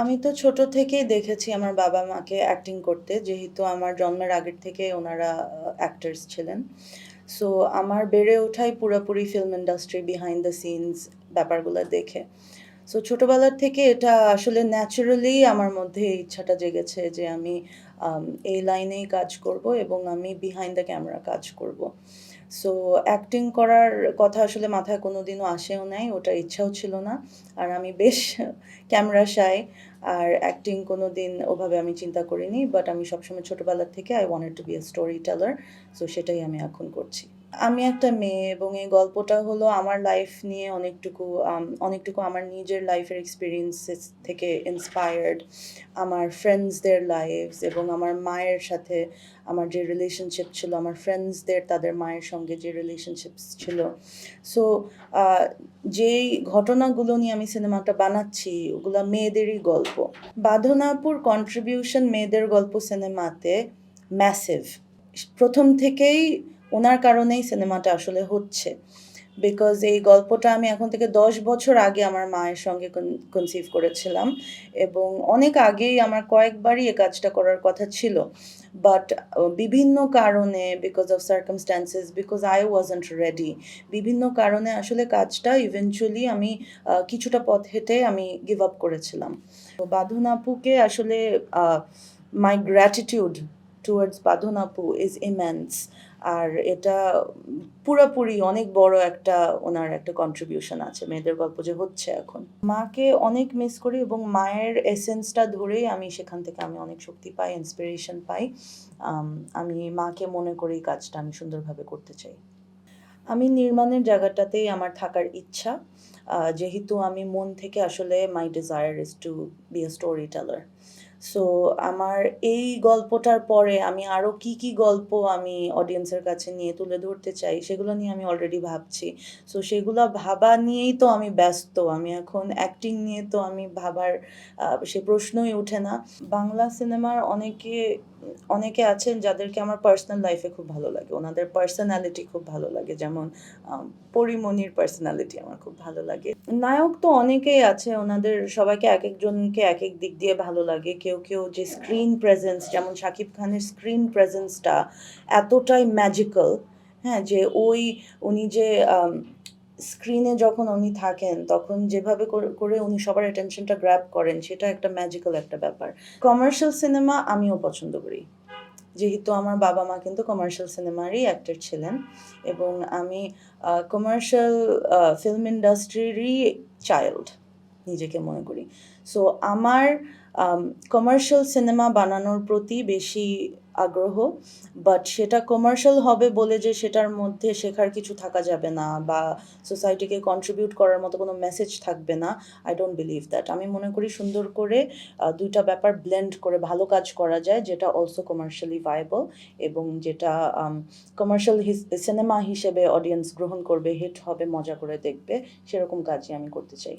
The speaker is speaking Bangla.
আমি তো ছোট থেকেই দেখেছি আমার বাবা মাকে অ্যাক্টিং করতে যেহেতু আমার জন্মের আগের থেকে ওনারা অ্যাক্টার্স ছিলেন। সো আমার বেড়ে ওঠাই পুরোপুরি film industry behind the scenes ব্যাপারগুলো দেখে। সো ছোটোবেলার থেকে এটা আসলে ন্যাচারালি আমার মধ্যে ইচ্ছাটা জেগেছে যে আম, এই লাইনেই কাজ করব এবং আমি বিহাইন্ড দ্য ক্যামেরা কাজ করব। সো অ্যাক্টিং করার কথা আসলে মাথায় কোনো দিনও আসেও নাই ওটা ইচ্ছাও ছিল না। আর আমি বেশ ক্যামেরা শাই আর অ্যাক্টিং কোনো দিন ওভাবে আমি চিন্তা করিনি বাট আমি সবসময় ছোটোবেলার থেকে I wanted to be a storyteller so সেটাই আমি এখন করছি। আমি একটা মেয়ে এবং এই গল্পটা হলো আমার লাইফ নিয়ে অনেকটুকু অনেকটুকু আমার নিজের লাইফের এক্সপিরিয়েন্সেস থেকে ইন্সপায়ার্ড আমার ফ্রেন্ডসদের লাইফস এবং আমার মায়ের সাথে আমার যে রিলেশনশিপ ছিল, আমার ফ্রেন্ডসদের তাদের মায়ের সঙ্গে যে রিলেশনশিপস ছিল। সো যেই ঘটনাগুলো নিয়ে আমি সিনেমাটা বানাচ্ছি, ওগুলো মেয়েদেরই গল্প। বাঁধনাপুর কন্ট্রিবিউশন মেয়েদের গল্প সিনেমাতে ম্যাসিভ প্রথম থেকেই ওনার কারণেই সিনেমাটা আসলে হচ্ছে। বিকজ এই গল্পটা আমি এখন থেকে দশ বছর আগে আমার মায়ের সঙ্গে কনসিভ করেছিলাম এবং অনেক আগেই আমার কয়েকবারই এ কাজটা করার কথা ছিল। বাট বিভিন্ন কারণে because of circumstances because I wasn't ready বিভিন্ন কারণে আসলে কাজটা ইভেনচুয়ালি আমি কিছুটা পথ হেঁটে আমি গিভ আপ করেছিলাম। বাঁধন আপুকে আসলে মাই গ্র্যাটিটিউড টুয়ার্ডস বাঁধন আপু ইজ ইমেন্স আর এটা পুরোপুরি অনেক বড় একটা, ওনার একটা কন্ট্রিবিউশন আছে, মেয়েদের গল্প যে হচ্ছে এখন। মাকে অনেক মিস করি এবং মায়ের এসেন্সটা ধরেই আমি সেখান থেকে আমি অনেক শক্তি পাই ইন্সপিরেশন পাই। আমি মাকে মনে করি কাজটা আমি সুন্দরভাবে করতে চাই। আমি নির্মাণের জায়গাটাতেই আমার থাকার ইচ্ছা। যেহেতু আমি মন থেকে আসলে my desire is to be a storyteller so আমার এই গল্পটার পরে আমি আরও কি কি গল্প আমি অডিয়েন্সের কাছে নিয়ে তুলে ধরতে চাই, সেগুলো নিয়ে আমি অলরেডি ভাবছি। সো সেগুলো ভাবা নিয়েই তো আমি ব্যস্ত, আমি এখন অ্যাক্টিং নিয়ে তো আমি ভাবার সে প্রশ্নই ওঠে না। বাংলা সিনেমার অনেকে অনেকে আছেন যাদেরকে আমার পার্সোনাল লাইফে খুব ভালো লাগে, ওনাদের পার্সোনালিটি খুব ভালো লাগে, যেমন পরিমণির পার্সোনালিটি আমার খুব ভালো লাগে। নায়ক তো অনেকেই আছে, ওনাদের সবাইকে এক একজনকে এক এক দিক দিয়ে ভালো লাগে। কেউ কেউ যে স্ক্রিন প্রেজেন্স যেমন শাকিব খানের স্ক্রিন প্রেজেন্সটা এতটাই ম্যাজিক্যাল হ্যাঁ যে ওই উনি যে স্ক্রিনে যখন উনি থাকেন, তখন যেভাবে করে- করে উনি সবার অ্যাটেনশনটা গ্র্যাব করেন, সেটা একটা ম্যাজিক্যাল একটা ব্যাপার। কমার্শিয়াল সিনেমা আমিও পছন্দ করি। যেহেতু আমার বাবা মা কিন্তু কমার্শিয়াল সিনেমারই অ্যাক্টর ছিলেন এবং আমি কমার্শিয়াল ফিল্ম ইন্ডাস্ট্রিরই চাইল্ড নিজেকে মনে করি। সো আমার কমার্শিয়াল সিনেমা বানানোর প্রতি বেশি আগ্রহ বাট সেটা কমার্শিয়াল হবে বলে যে সেটার মধ্যে শেখার কিছু থাকা যাবে না বা সোসাইটিকে কন্ট্রিবিউট করার মতো কোনো মেসেজ থাকবে না আই ডোন্ট বিলিভ দ্যাট আমি মনে করি সুন্দর করে দুইটা ব্যাপার ব্লেন্ড করে ভালো কাজ করা যায়, যেটা অলসো কমার্শিয়ালি ভাইবল এবং যেটা কমার্শিয়াল সিনেমা হিসেবে অডিয়েন্স গ্রহণ করবে হিট হবে, মজা করে দেখবে, সেরকম কাজই আমি করতে চাই।